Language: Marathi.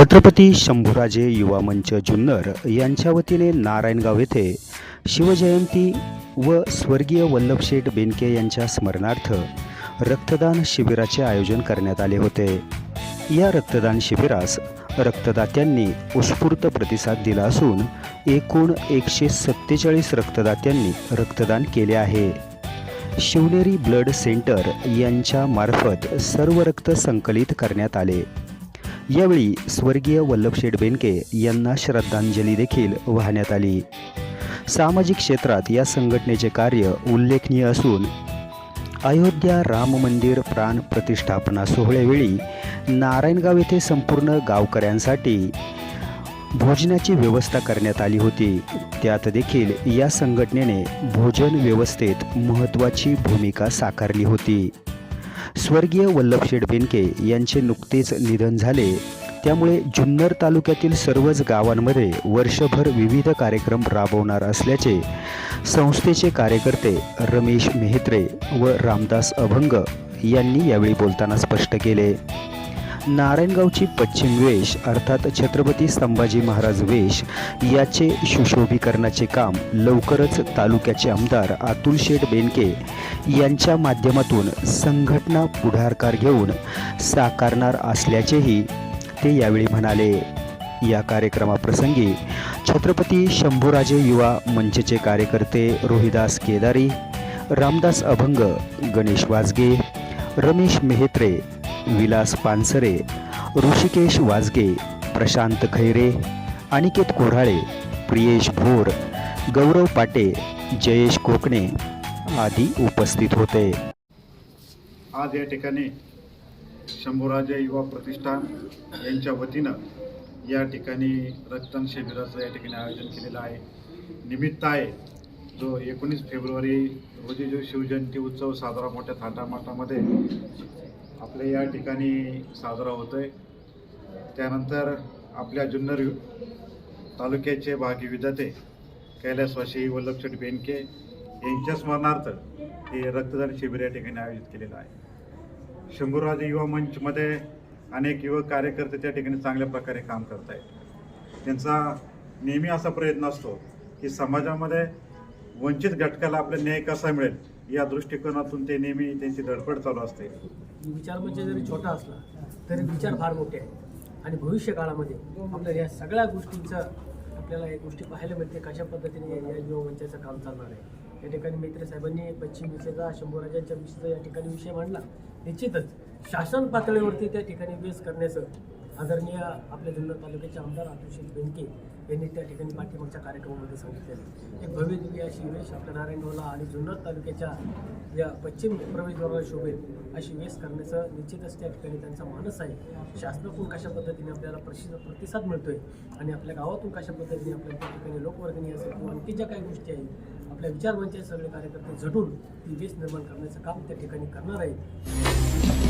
छत्रपती शंभूराजे युवा मंच जुन्नर यांच्या वतीने नारायणगाव येथे शिवजयंती व स्वर्गीय वल्लभशेठ बेनके यांच्या स्मरणार्थ रक्तदान शिबिराचे आयोजन करण्यात आले होते. या रक्तदान शिबिरास रक्तदात्यांनी उत्स्फूर्त प्रतिसाद दिला असून एकूण एकशे सत्तेचाळीस रक्तदात्यांनी रक्तदान केले आहे. शिवनेरी ब्लड सेंटर यांच्या मार्फत सर्व रक्त संकलित करण्यात आले. यावेळी स्वर्गीय वल्लभशेठ बेनके यांना श्रद्धांजली देखील वाहण्यात आली. सामाजिक क्षेत्रात या संघटनेचे कार्य उल्लेखनीय असून अयोध्या राम मंदिर प्राण प्रतिष्ठापना सोहळ्यावेळी नारायणगाव येथे संपूर्ण गावकऱ्यांसाठी भोजनाची व्यवस्था करण्यात आली होती. त्यात देखील या संघटनेने भोजन व्यवस्थेत महत्त्वाची भूमिका साकारली होती. स्वर्गीय वल्लभशेठ बेनके यांचे नुकतेच निधन झाले. त्यामुळे जुन्नर तालुक्यातील सर्वच गावांमध्ये वर्षभर विविध कार्यक्रम राबवणार असल्याचे संस्थेचे कार्यकर्ते रमेश मेहत्रे व रामदास अभंग यांनी यावेळी बोलताना स्पष्ट केले. नारायणगावची पश्चिम वेश अर्थात छत्रपती संभाजी महाराज वेश याचे सुशोभीकरणाचे काम लवकरच तालुक्याचे आमदार अतुल शेठ बेनके यांच्या माध्यमातून संघटना पुढाकार घेऊन साकारणार असल्याचेही ते यावेळी म्हणाले. या कार्यक्रमाप्रसंगी छत्रपती शंभूराजे युवा मंचचे कार्यकर्ते रोहिदास केदारी रामदास अभंग गणेश वाजगे रमेश मेहत्रे विलास पानसरे ऋषिकेश वाजगे प्रशांत खैरे अनिकेत कोराळे प्रियेश भोर गौरव पाटे जयेश कोकणे आदी उपस्थित होते. आज या ठिकाणी शंभूराजे युवा प्रतिष्ठान यांच्या वतीनं या ठिकाणी रक्तदान शिबिराचं या ठिकाणी आयोजन केलेलं आहे. निमित्त आहे जो एकोणीस फेब्रुवारी रोजी जो शिवजयंती उत्सव साजरा मोठ्या थाटामाटामध्ये आपल्या या ठिकाणी साजरा होतोय. त्यानंतर आपल्या जुन्नर तालुक्याचे भागी विधाते कैलासवासी वल्लभशेठ बेनके यांच्या स्मरणार्थ हे रक्तदान शिबिर या ठिकाणी आयोजित केलेलं आहे. शंभूराज युवा मंचमध्ये अनेक युवक कार्यकर्ते त्या ठिकाणी चांगल्या प्रकारे काम करत आहेत त्यांचा नेहमी असा प्रयत्न असतो की समाजामध्ये वंचित घटकाला आपला न्याय कसा मिळेल या दृष्टिकोनातून ते नेहमी त्यांची धडपड चालू असते. विचार म्हणजे जरी छोटा असला तरी विचार फार मोठे आहे आणि भविष्य काळामध्ये आपल्या या सगळ्या गोष्टींचं आपल्याला या गोष्टी पाहायला मिळते कशा पद्धतीने या युवा मंचाचं काम चालणार आहे. या ठिकाणी मित्रसाहेबांनी पश्चिम विषयाचा शंभूराजांच्या विषयाचा या ठिकाणी विषय मांडला. निश्चितच शासन पातळीवरती त्या ठिकाणी वेस करण्याचं आदरणीय आपल्या जुन्नर तालुक्याचे आमदार अतुलशेठ बेंके यांनी त्या ठिकाणी पाठीमागच्या कार्यक्रमामध्ये सांगितलेलं एक भव्य दिव्य अशी वेश आपल्या नारायणगावला आणि जुन्नर तालुक्याच्या या पश्चिम प्रवेशद्वाराला शोभेल अशी वेस करण्याचं निश्चितच त्या ठिकाणी त्यांचा मानस आहे. शासनातून कशा पद्धतीने आपल्याला प्रसिद्ध प्रतिसाद मिळतोय आणि आपल्या गावातून कशा पद्धतीने आपल्या त्या ठिकाणी लोकवर्गणी असेल किंवा आणखी ज्या काही गोष्टी आहेत आपल्या विचारवंचे सगळे कार्यकर्ते झटून ती वेस निर्माण करण्याचं काम त्या ठिकाणी करणार आहेत.